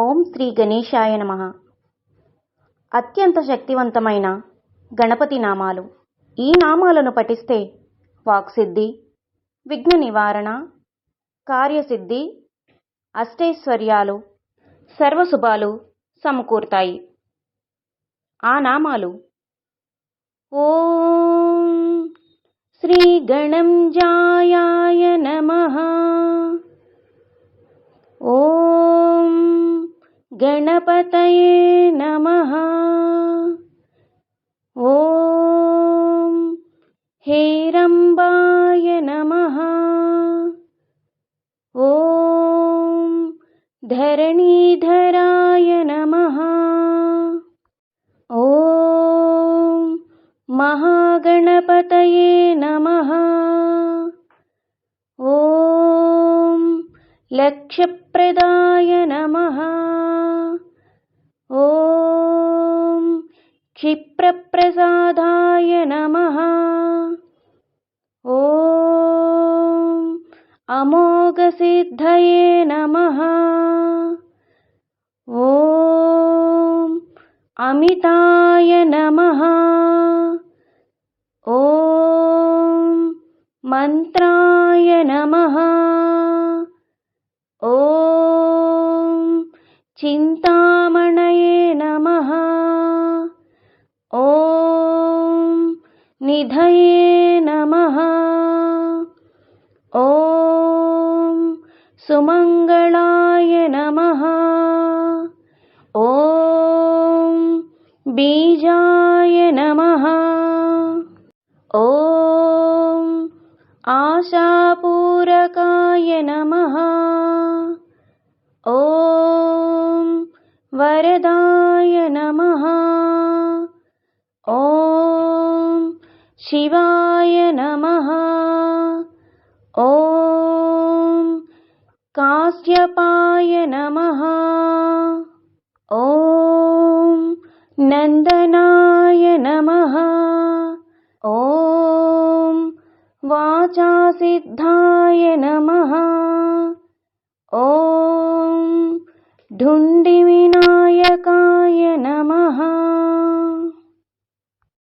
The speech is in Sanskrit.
ఓం శ్రీ గణేశాయ నమ. అత్యంత శక్తివంతమైన గణపతి నామాలు. ఈ నామాలను పఠిస్తే వాక్సిద్ధి విఘ్న నివారణ కార్యసిద్ధి అష్టైశ్వర్యాలు సర్వశుభాలు సమకూరుతాయి. ఆ నామాలు ఓం శ్రీ గణంజాయాయ నమ. गणपतये नमः। ॐ हेरम्बाय नमः। ॐ धरणीधराय नमः। ॐ महागणपतये नमः लक्ष्यप्रदाय नमः। ॐ क्षिप्रप्रसादाय नमः। ॐ अमोघसिद्धये नमः। ॐ अमिताय नमः। ॐ मन्त्राय नमः चिन्तामणये नमः। ॐ निधये नमः। ॐ सुमङ्गलाय नमः। ॐ बीजाय नमः। ॐ आशापूरकाय नमः वरदाय नमः। ॐ शिवाय नमः। ॐ कास्यपाय नमः। ॐ नन्दनाय नमः। ॐ वाचासिद्धाय नमः ढुण्डिविनायकाय नमः।